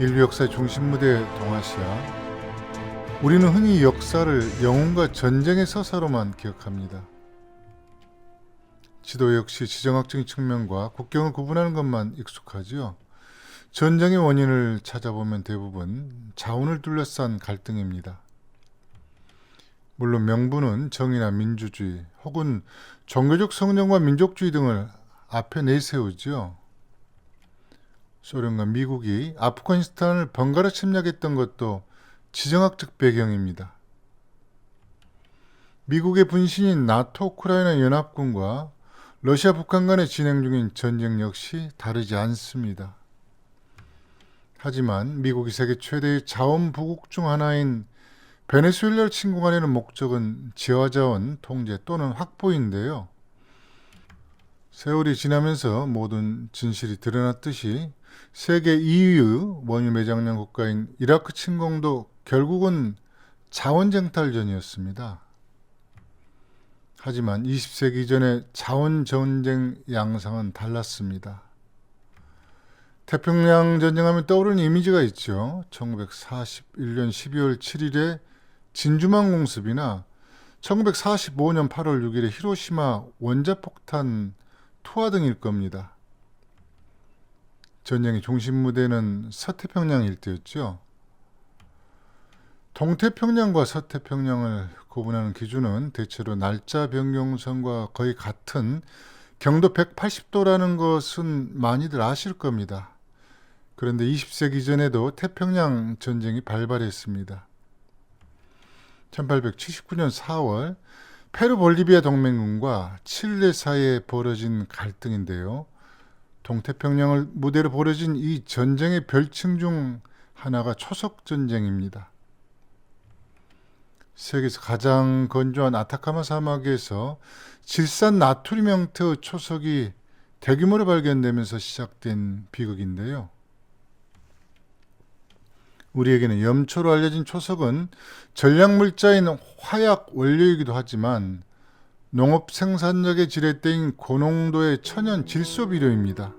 인류 역사의 중심 무대 동아시아. 우리는 흔히 역사를 영웅과 전쟁의 서사로만 기억합니다. 지도 역시 지정학적인 측면과 국경을 구분하는 것만 익숙하지요. 전쟁의 원인을 찾아보면 대부분 자원을 둘러싼 갈등입니다. 물론 명분은 정의나 민주주의 혹은 종교적 성령과 민족주의 등을 앞에 내세우지요. 소련과 미국이 아프가니스탄을 번갈아 침략했던 것도 지정학적 배경입니다. 미국의 분신인 나토 우크라이나 연합군과 러시아 북한 간에 진행 중인 전쟁 역시 다르지 않습니다. 하지만 미국이 세계 최대의 자원 부국 중 하나인 베네수엘라를 침공하려는 목적은 지하자원 통제 또는 확보인데요. 세월이 지나면서 모든 진실이 드러났듯이 세계 2위의 원유 매장량 국가인 이라크 침공도 결국은 자원쟁탈전이었습니다. 하지만 20세기 이전의 자원전쟁 양상은 달랐습니다. 태평양 전쟁하면 떠오르는 이미지가 있죠. 1941년 12월 7일에 진주만 공습이나 1945년 8월 6일에 히로시마 원자폭탄 투하 등일 겁니다. 전쟁의 중심 무대는 서태평양 일대였죠. 동태평양과 서태평양을 구분하는 기준은 대체로 날짜 변경선과 거의 같은 경도 180도라는 것은 많이들 아실 겁니다. 그런데 20세기 전에도 태평양 전쟁이 발발했습니다. 1879년 4월 페루 볼리비아 동맹군과 칠레 사이에 벌어진 갈등인데요. 동태평양을 무대로 벌어진 이 전쟁의 별칭 중 하나가 초석 전쟁입니다. 세계에서 가장 건조한 아타카마 사막에서 질산 나트륨 형태의 초석이 대규모로 발견되면서 시작된 비극인데요. 우리에게는 염초로 알려진 초석은 전략물자인 화약 원료이기도 하지만 농업 생산력의 지렛대인 고농도의 천연 질소 비료입니다.